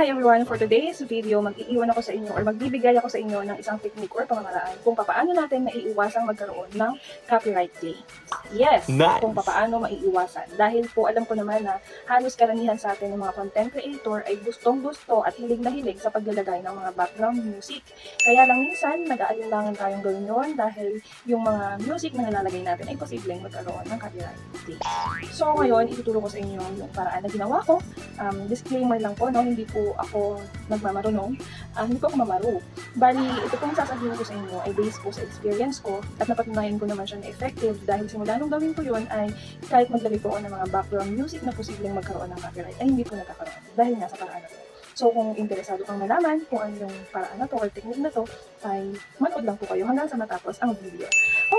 Hi everyone! For today's video, mag-iiwan ako sa inyo or magbibigay ako sa inyo ng isang technique or pamamaraan kung paano natin maiiwasang magkaroon ng copyright claim. Yes! Nice! Kung paano maiiwasan. Dahil po alam ko naman na halos karamihan sa atin ng mga content creator ay gustong-gusto at hilig na hilig sa paglalagay ng mga background music. Kaya lang minsan, nag-aalinlangan tayong gawin yun dahil yung mga music na nilalagay natin ay posibleng magkaroon ng copyright claim. So ngayon, ituturo ko sa inyo yung paraan na ginawa ko um, disclaimer lang po, no, hindi po ako nagmamarunong, ah, hindi po ako mamaro. Bali, ito pong sasabihin ko sa inyo ay based po sa experience ko at napatunayan ko naman siya na effective dahil simula nung gawin ko yun ay kahit maglagay po ng mga background music na posibleng magkaroon ng copyright ay hindi po nagkakaroon dahil nga sa paraan to. So kung interesado kang malaman kung ano yung paraan na to or technique na to, ay manood lang po kayo hanggang sa matapos ang video.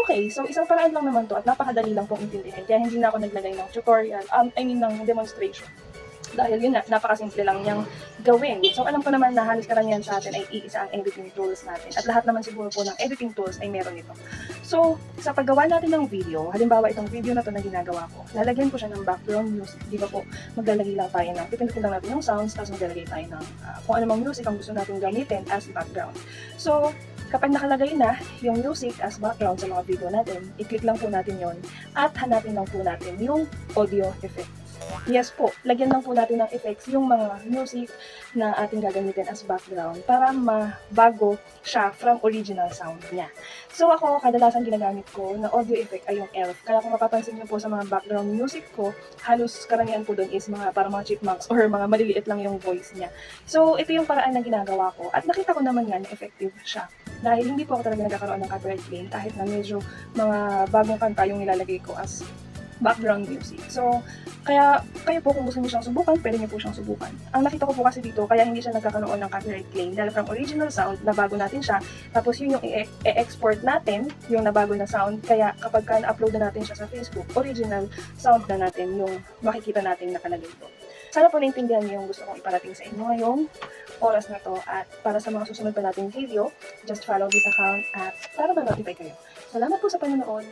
Okay, so isang paraan lang naman to at napakadali lang pong intindihin. Kaya hindi na ako naglagay ng tutorial, um, I mean ng demonstration. Dahil yun na, napakasimple lang niyang gawin. So alam ko naman na halos karamihan sa atin ay iisa ang editing tools natin. At lahat naman siguro po ng editing tools ay meron ito. So sa paggawa natin ng video, halimbawa itong video na to na ginagawa ko, lalagyan ko siya ng background music. Di ba po, maglalagay lang tayo ng, pipindutin lang natin yung sounds, tapos maglalagay tayo ng ah, kung ano mang music ang gusto natin gamitin as background. So, kapag nakalagay na yung music as background sa mga video natin, i-click lang po natin yon at hanapin lang po natin yung audio effects. Yes po, lagyan lang po natin ng effects yung mga music na ating gagamitin as background para mabago siya from original sound niya. So ako, kadalasan ginagamit ko na audio effect ay yung ELF. Kaya kung mapapansin niyo po sa mga background music ko, halos karamihan po doon is mga para mga chipmunks or mga maliliit lang yung voice niya. So ito yung paraan na ginagawa ko at nakita ko naman yan effective siya. Dahil hindi po ako talaga nagkakaroon ng copyright claim kahit na medyo mga bagong kanta yung nilalagay ko as background music. So, kaya kayo po kung gusto niyo siyang subukan, pwede niyo po siyang subukan. Ang nakita ko po kasi dito, kaya hindi siya nagkakaroon ng copyright claim dahil from original sound, nabago natin siya, tapos yun yung i-export natin, yung nabago na sound, kaya kapag ka na-upload na natin siya sa Facebook, original sound na natin yung makikita natin nakalagay doon. Sana po naintindihan niyo yung gusto kong iparating sa inyo ngayong oras na to at para sa mga susunod pa nating video, just follow this account at para ma-notify kayo. Salamat po sa panonood.